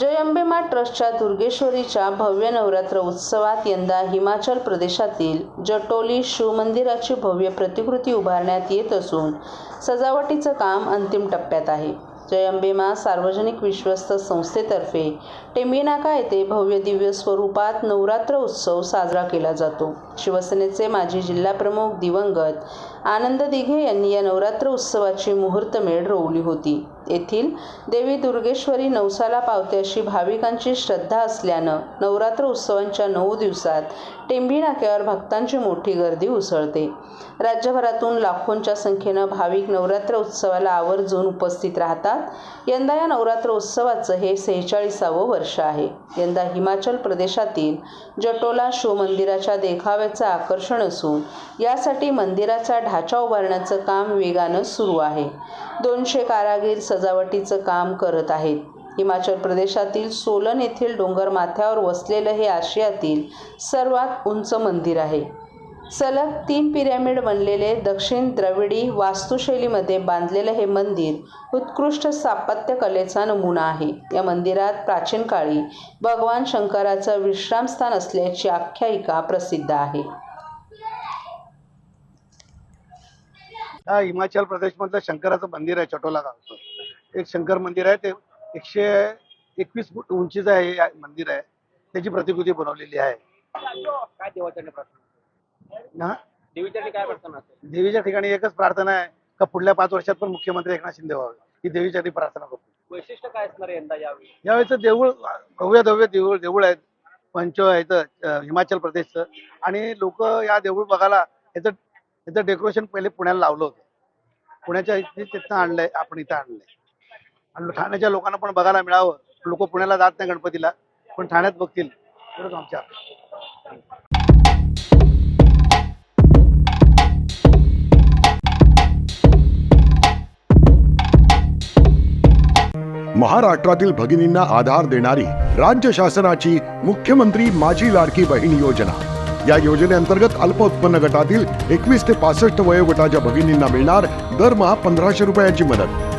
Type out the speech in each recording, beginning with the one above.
जय ट्रस्टच्या दुर्गेश्वरीच्या भव्य नवरात्र उत्सवात यंदा हिमाचल प्रदेशातील जटोली शिवमंदिराची भव्य प्रतिकृती उभारण्यात येत असून सजावटीचं काम अंतिम टप्प्यात आहे. जय सार्वजनिक विश्वस्त संस्थेतर्फे टेंबिनाका येथे भव्य दिव्य स्वरूपात नवरात्र उत्सव साजरा केला जातो. शिवसेनेचे माजी जिल्हाप्रमुख दिवंगत आनंद दिघे यांनी या नवरात्र उत्सवाची मुहूर्तमेढ रोवली होती. येथील देवी दुर्गेश्वरी नवसाला पावते अशी भाविकांची श्रद्धा असल्यानं नवरात्र उत्सवांच्या नऊ दिवसात टेंभी नाक्यावर भक्तांची मोठी गर्दी उसळते. राज्यभरातून लाखोंच्या संख्येनं भाविक नवरात्र उत्सवाला आवर्जून उपस्थित राहतात. यंदा या नवरात्र उत्सवाचं हे सेहेचाळीसावं वर्ष आहे. यंदा हिमाचल प्रदेशातील जटोला शिवमंदिराच्या देखाव्याचं आकर्षण असून यासाठी मंदिराचा ढाचा उभारण्याचं काम वेगानं सुरू आहे. दोनशे कारागीर सजावटीचं काम करत आहेत. हिमाचल प्रदेशातील सोलन येथील डोंगर माथ्यावर वसलेलं हे आशियातील सर्वात उंच मंदिर आहे. सलग तीन पिरॅमिड बनलेले दक्षिण द्रविडी वास्तुशैलीमध्ये बांधलेलं हे मंदिर उत्कृष्ट स्थापत्य कलेचा नमुना आहे. या मंदिरात प्राचीन काळी भगवान शंकराचं विश्रामस्थान असल्याची आख्यायिका प्रसिद्ध आहे. हिमाचल प्रदेशमधलं शंकराचं मंदिर आहे चटोला गावचं. एक शंकर मंदिर आहे ते एकशे एकवीस फूट उंचीचं आहे हे मंदिर आहे. त्याची प्रतिकृती बनवलेली आहे. काय देवाच्या प्रार्थना देवीच्या काय प्रार्थना असेल? देवीच्या ठिकाणी एकच प्रार्थना आहे का पुढल्या पाच वर्षात पण मुख्यमंत्री एकनाथ शिंदे व्हावे? ही देवीच्या ठिकाणी प्रार्थना करतो वैशिष्ट्य काय असणार आहे यंदा यावेळी? यावेळेचं देऊळ भव्य भव्य देऊळ देऊळ आहेत. पंच आहेत अं, हिमाचल प्रदेशचं. आणि लोक या देऊळ बघायला याचं याचं डेकोरेशन पहिले पुण्याला लावलं होतं. पुण्याच्या इथे तिथं आणलंय आपण इथं आणलंय. आणि ठाण्याच्या लोकांना पण बघायला मिळावं. लोक पुण्याला जात नाही गणपतीला पण ठाण्यात बघतील. एवढंच आमच्या महाराष्ट्रातील भगिनींना आधार देणारी राज्य शासनाची मुख्यमंत्री माझी लाडकी बहीण योजना. या योजनेअंतर्गत अल्प उत्पन्न गटातील एकवीस ते पासष्ट वयोगटाच्या भगिनींना मिळणार दरमहा पंधराशे रुपयांची मदत.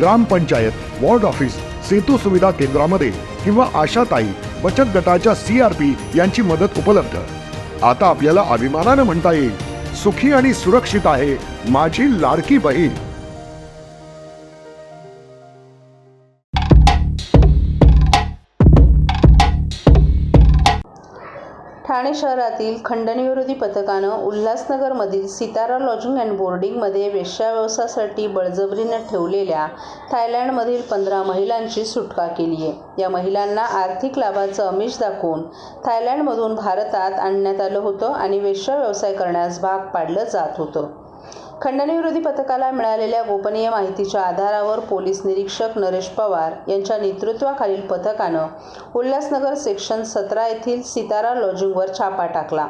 ग्रामपंचायत वॉर्ड ऑफिस सेतू सुविधा केंद्रामध्ये किंवा आशाताई बचत गटाच्या सी आर पी यांची मदत उपलब्ध. आता आपल्याला अभिमानानं म्हणता येईल सुखी आणि सुरक्षित आहे माझी लाडकी बहीण. ठाणे शहरातील खंडणीविरोधी पथकानं उल्हासनगरमधील सितारा लॉजिंग अँड बोर्डिंगमध्ये वेश्याव्यवसायासाठी बळजबरीनं ठेवलेल्या थायलंडमधील पंधरा महिलांची सुटका केली आहे. या महिलांना आर्थिक लाभाचं अमिष दाखवून थायलंडमधून भारतात आणण्यात आलं होतं आणि वेश्या व्यवसाय करण्यास भाग पाडलं जात होतं. खंडणीविरोधी पथकाला मिळालेल्या गोपनीय माहितीच्या आधारावर पोलीस निरीक्षक नरेश पवार यांच्या नेतृत्वाखालील पथकानं उल्हासनगर सेक्शन सतरा येथील सितारा लॉजिंगवर छापा टाकला.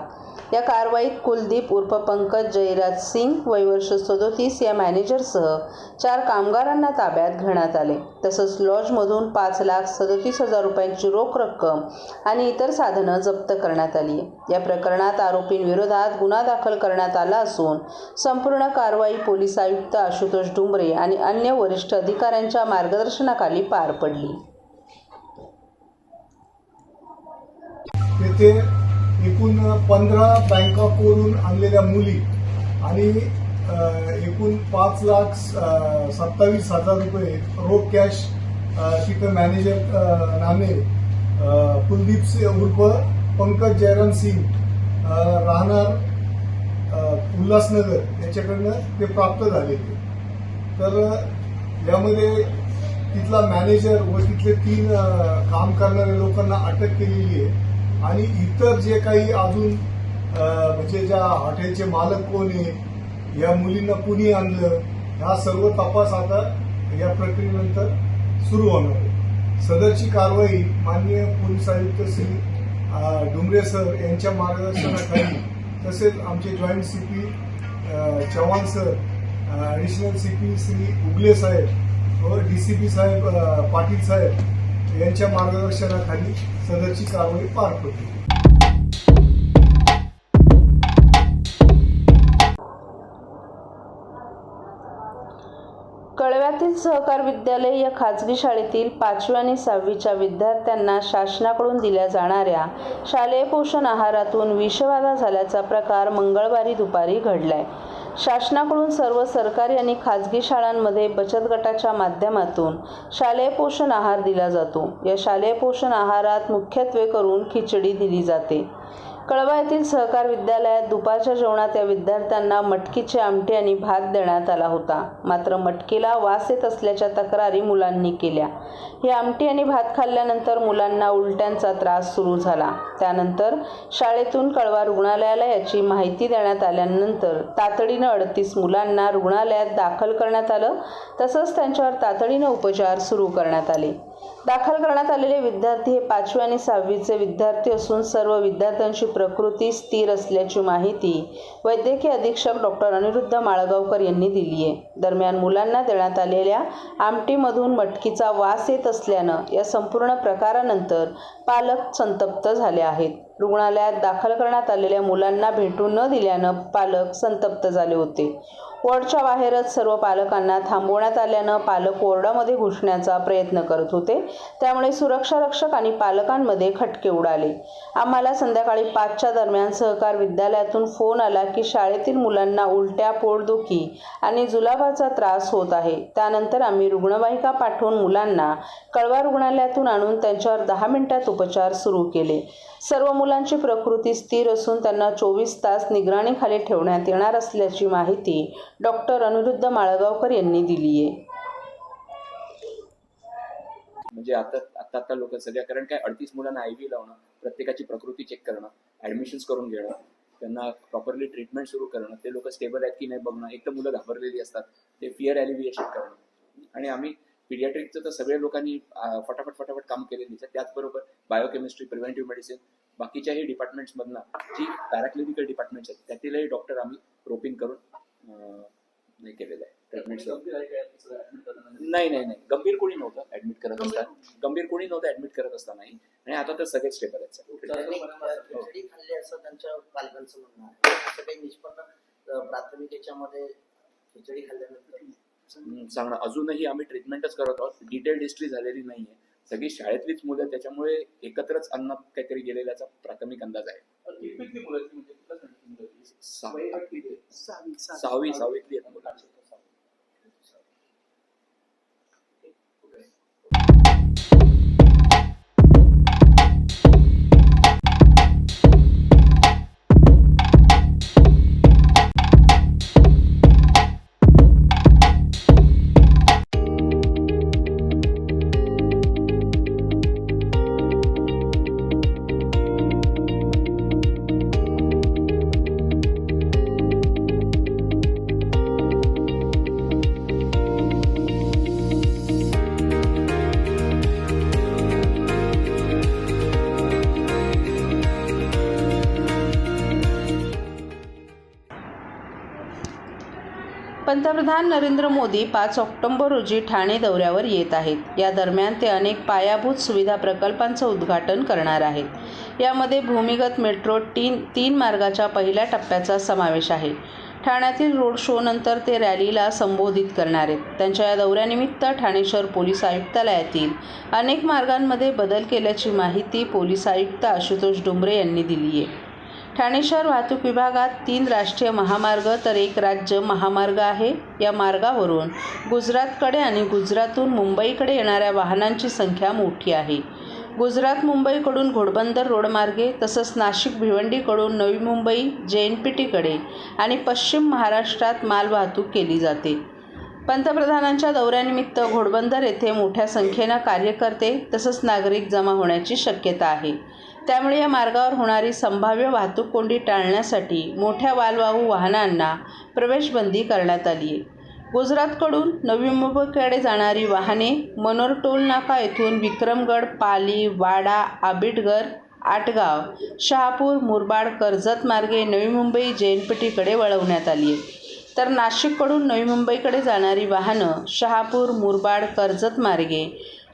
या कारवाईत कुलदीप उर्फ पंकज जयराज सिंग वयवर्ष सदोतीस या मॅनेजरसह चार कामगारांना ताब्यात घेण्यात आले. तसंच लॉजमधून पाच लाख सदतीस हजार रुपयांची रोख रक्कम आणि इतर साधनं जप्त करण्यात आली. या प्रकरणात आरोपींविरोधात गुन्हा दाखल करण्यात आला असून संपूर्ण कारवाई पोलीस आयुक्त आशुतोष डुंबरे आणि अन्य वरिष्ठ अधिकाऱ्यांच्या मार्गदर्शनाखाली पार पडली. एकूण पंधरा बँकॉकवरून आणलेल्या मुली आणि एकूण पाच लाख सत्तावीस हजार रुपये रोख कॅश तिथं मॅनेजर नामे कुलदीप सिंह उर्फ पंकज जयराम सिंग राहणार उल्हासनगर याच्याकडनं ते प्राप्त झालेले तर यामध्ये तिथला मॅनेजर व तिथले तीन काम करणाऱ्या लोकांना अटक केलेली आहे. आणि इतर जे काही अजून म्हणजे ज्या हॉटेलचे मालक कोण आहे या मुलींना कुणी आणलं हा सर्व तपास आता या प्रक्रियेनंतर सुरू होणार आहे. सदरची कारवाई माननीय पोलीस आयुक्त श्री डुंगरे सर यांच्या मार्गदर्शनाखाली तसेच आमचे joint CP Chavan sir additional CP Shri Ugle साहेब व डी सी साहेब पाटील साहेब यांच्या मार्गदर्शनाखाली सदरची कारवाई पार पडली. कळव्यातील सहकार विद्यालय या खाजगी शाळेतील पाचवी आणि सहावीच्या विद्यार्थ्यांना शासनाकडून दिल्या जाणाऱ्या शालेय पोषण आहारातून विषबाधा झाल्याचा प्रकार मंगळवारी दुपारी घडलाय. शासनाकडून सर्व सरकारी आणि खाजगी शाळांमध्ये बचत गटाच्या माध्यमातून शालेय पोषण आहार दिला जातो. या शालेय पोषण आहारात मुख्यत्वे करून खिचडी दिली जाते. कळवा येथील सहकार विद्यालयात दुपारच्या जेवणात या विद्यार्थ्यांना मटकीचे आमटी आणि भात देण्यात आला होता. मात्र मटकीला वास येत असल्याच्या तक्रारी मुलांनी केल्या. हे आमटी आणि भात खाल्ल्यानंतर मुलांना उलट्यांचा त्रास सुरू झाला. त्यानंतर शाळेतून कळवा रुग्णालयाला याची माहिती देण्यात आल्यानंतर तातडीनं अडतीस मुलांना रुग्णालयात दाखल करण्यात आलं. तसंच त्यांच्यावर तातडीनं उपचार सुरू करण्यात आले. दाखल करण्यात आलेले विद्यार्थी हे पाचवी आणि सहावीचे विद्यार्थी असून सर्व विद्यार्थ्यांची प्रकृती स्थिर असल्याची माहिती वैद्यकीय अधीक्षक डॉक्टर अनिरुद्ध माळगावकर यांनी दिली आहे. दरम्यान मुलांना देण्यात आलेल्या आमटीमधून मटकीचा वास येत असल्यानं या संपूर्ण प्रकारानंतर पालक संतप्त आहेत. रुग्णालयात दाखल करण्यात आलेल्या मुलांना भेटू न दिल्यानं पालक संतप्त झाले होते. वॉर्डच्या बाहेरच सर्व पालकांना थांबवण्यात आल्यानं पालक वॉर्डामध्ये घुसण्याचा प्रयत्न करत होते. त्यामुळे सुरक्षा रक्षक आणि पालकांमध्ये खटके उडाले. आम्हाला संध्याकाळी पाचच्या दरम्यान सहकार विद्यालयातून फोन आला की शाळेतील मुलांना उलट्या पोटदुखी आणि जुलाबाचा त्रास होत आहे. त्यानंतर आम्ही रुग्णवाहिका पाठवून मुलांना कळवा रुग्णालयातून आणून त्यांच्यावर दहा मिनिटात उपचार सुरू केले. सर्व मुलांची प्रकृती स्थिर असून त्यांना चोवीस तास निगराणीखाली ठेवण्यात येणार असल्याची माहिती डॉक्टर अनिरुद्ध माळगावकर यांनी दिली आहे. म्हणजे आता आता आता लोक सध्या कारण काय अडतीस मुलांना आय व्ही लावणं प्रत्येकाची प्रकृती चेक करणं ऍडमिशन्स करून घेणं त्यांना प्रॉपरली ट्रीटमेंट सुरू करणं ते लोक स्टेबल आहेत की नाही बघणं एक तर मुलं घाबरलेली असतात ते फिअर ॲलिव्हिएशन करणं. आणि आम्ही पिडियाट्रिकचं तर सगळ्या लोकांनी फटाफट फटाफट काम केलेलीच आहे त्याचबरोबर बायोकेमिस्ट्री प्रिव्हेंटिव्ह मेडिसिन बाकीच्याही डिपार्टमेंट्समधनं जी पॅराक्लिनिकल डिपार्टमेंट्स आहेत त्यातीलही डॉक्टर आम्ही रोपिंग करून हे केलेलं आहे. ट्रीटमेंट नाही? नाही नाही गंभीर कोणी नव्हतं ऍडमिट करत असताना. गंभीर कोणी नव्हतं ऍडमिट करत असतानाही आणि आता तर सगळेच स्टेबल आहेत असं त्यांच्या पालकांचं म्हणणं आहे. असं काही निष्पन्न प्राथमिक याच्यामध्ये खिचडी खाल्ल्यानंतर सांगणं. अजूनही आम्ही ट्रीटमेंटच करत आहोत. डिटेल्ड हिस्ट्री झालेली नाहीये. सगळी शाळेतलीच मुलं त्याच्यामुळे एकत्रच अन्नात काहीतरी गेलेल्याचा प्राथमिक अंदाज आहे. सहा- सहावी सहावीतली आहेत मुलं. पंतप्रधान नरेंद्र मोदी पाच ऑक्टोबर रोजी ठाणे दौऱ्यावर येत आहेत. या दरम्यान ते अनेक पायाभूत सुविधा प्रकल्पांचं उद्घाटन करणार आहेत. यामध्ये भूमिगत मेट्रो तीन तीन मार्गाच्या पहिल्या टप्प्याचा समावेश आहे. ठाण्यातील रोड शो नंतर ते रॅलीला संबोधित करणार आहेत. त्यांच्या या दौऱ्यानिमित्त ठाणे शहर पोलीस आयुक्तालयातील अनेक मार्गांमध्ये बदल केल्याची माहिती पोलीस आयुक्त आशुतोष डुंबरे यांनी दिली आहे ठाणे शहर वाहतूक विभागात तीन राष्ट्रीय महामार्ग तर एक राज्य महामार्ग आहे या मार्गावरून. गुजरातकडे आणि गुजरातहून मुंबईकडे येणाऱ्या वाहनांची संख्या मोठी आहे. गुजरात मुंबईकडून घोडबंदर रोडमार्गे तसंच नाशिक भिवंडीकडून नवी मुंबई जे एन पी टीकडे आणि पश्चिम महाराष्ट्रात मालवाहतूक केली जाते. पंतप्रधानांच्या दौऱ्यानिमित्त घोडबंदर येथे मोठ्या संख्येनं कार्यकर्ते तसंच नागरिक जमा होण्याची शक्यता आहे. त्यामुळे या मार्गावर होणारी संभाव्य वाहतूक कोंडी टाळण्यासाठी मोठ्या मालवाहू वाहनांना प्रवेशबंदी करण्यात आली आहे गुजरातकडून नवी मुंबईकडे जाणारी वाहने मनोर टोल नाका येथून विक्रमगड पाली वाडा आबिटगर आटगाव शहापूर मुरबाड कर्जत मार्गे नवी मुंबई जैनपेठीकडे वळवण्यात आली आहेत तर नाशिककडून नवी मुंबईकडे जाणारी वाहनं शहापूर मुरबाड कर्जत मार्गे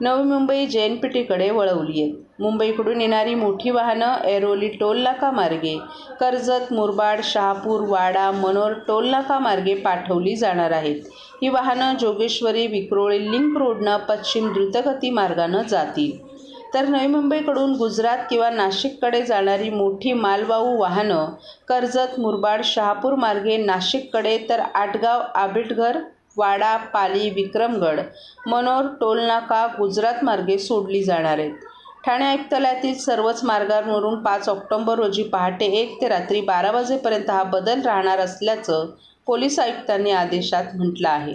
नवी मुंबई टीकडे वळवली आहेत मुंबईकडून येणारी मोठी वाहनं ऐरोली टोल नाका मार्गे. कर्जत मुरबाड शहापूर वाडा मनोर टोल नाका मार्गे पाठवली जाणार आहेत. ही वाहनं जोगेश्वरी विक्रोळी लिंक रोडनं पश्चिम द्रुतगती मार्गानं जातील. तर नवी मुंबईकडून गुजरात किंवा नाशिककडे जाणारी मोठी मालवाहू वाहनं कर्जत मुरबाड शहापूर मार्गे नाशिककडे तर आटगाव आबिटघर वाडा पाली विक्रमगड मनोर टोलनाका गुजरात मार्गे सोडली जाणार आहेत. ठाणे आयुक्तालयातील सर्वच मार्गांवरून पाच ऑक्टोबर रोजी पहाटे एक ते रात्री बारा वाजेपर्यंत हा बदल राहणार असल्याचं पोलीस आयुक्तांनी आदेशात म्हटलं आहे.